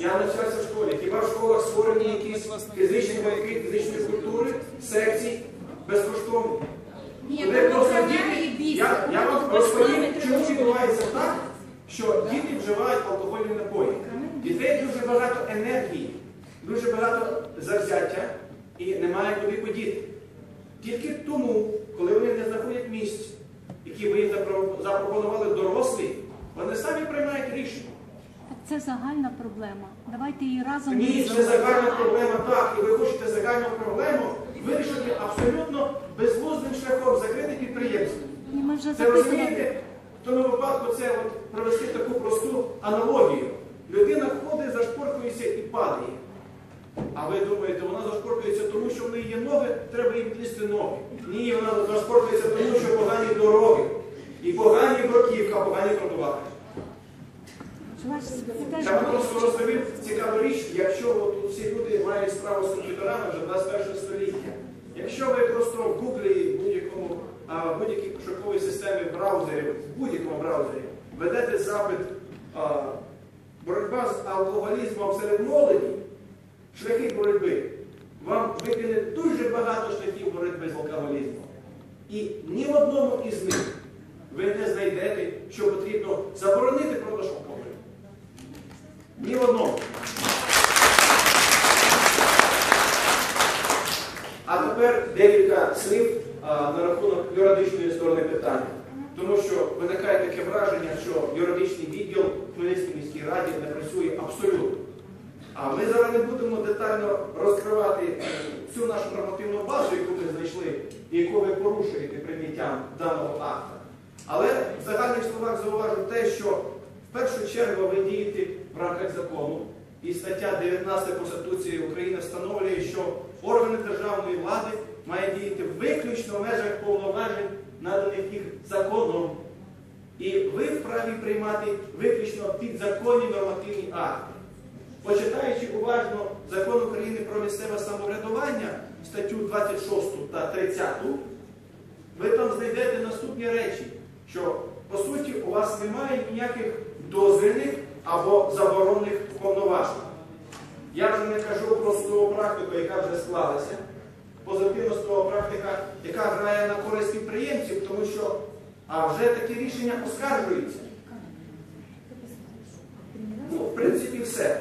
Я навчався в школі. Хіба в школах створені якісь фізичні гуртки, фізичної культури, секції безкоштовні? Ні, Туди просто діти- Я, я вам розповім, чому відбувається так, що діти вживають алкогольні напої. Дітей дуже багато енергії, дуже багато завзяття і немає куди подіти. Тільки тому, коли вони не знаходять місць, які ви їм запропонували дорослі, вони самі приймають рішення. Так це загальна проблема. Давайте її разом Ні, це загальна проблема так, і ви хочете загальну проблему вирішити абсолютно безглуздим шляхом, закрити підприємство. І ми вже Це розумієте? В тому випадку це от провести таку просту аналогію. Людина ходить, зашпоркується і падає. А ви думаєте, вона зашпоркується тому, що в неї є ноги, треба їй підлізти ноги. Ні, вона зашпоркується тому, що погані дороги. І погані бруківка, погані тротуари. Я просто розповів цікаву річ, якщо от всі люди мають справу з комп'ютерами вже 21 століття. Якщо ви просто в Гуглі, в будь-якому будь-якій пошуковій системі браузері, в будь-якому браузері, ведете запит а, боротьба з алкоголізмом серед молоді, шляхи боротьби, вам викине дуже багато шляхів боротьби з алкоголізмом. І ні в одному із них ви не знайдете, що потрібно заборонити продаж алкоголю. Ні одному. А тепер декілька слів а, на рахунок юридичної сторони питання. Тому що виникає таке враження, що юридичний відділ в Хмельницькій міській раді не працює абсолютно. А ми зараз не будемо детально розкривати е, всю нашу нормативну базу, яку ми знайшли, і яку ви порушуєте прийняттям даного акта. Але в загальних словах зауважу те, що в першу чергу ви дієте в рамках закону. І стаття 19 Конституції України встановлює, що органи державної влади мають діяти виключно в межах повноважень, наданих їх законом. І ви вправі приймати виключно підзаконні нормативні акти. Почитаючи уважно закон України про місцеве самоврядування, статтю 26 та 30, ви там знайдете наступні речі, що по суті у вас немає ніяких дозвільних або заборонних повноважень. Я вже не кажу про судову практику, яка вже склалася, позитивна судова практика, яка грає на користь підприємців, тому що а вже такі рішення оскаржуються. Ну, в принципі, все.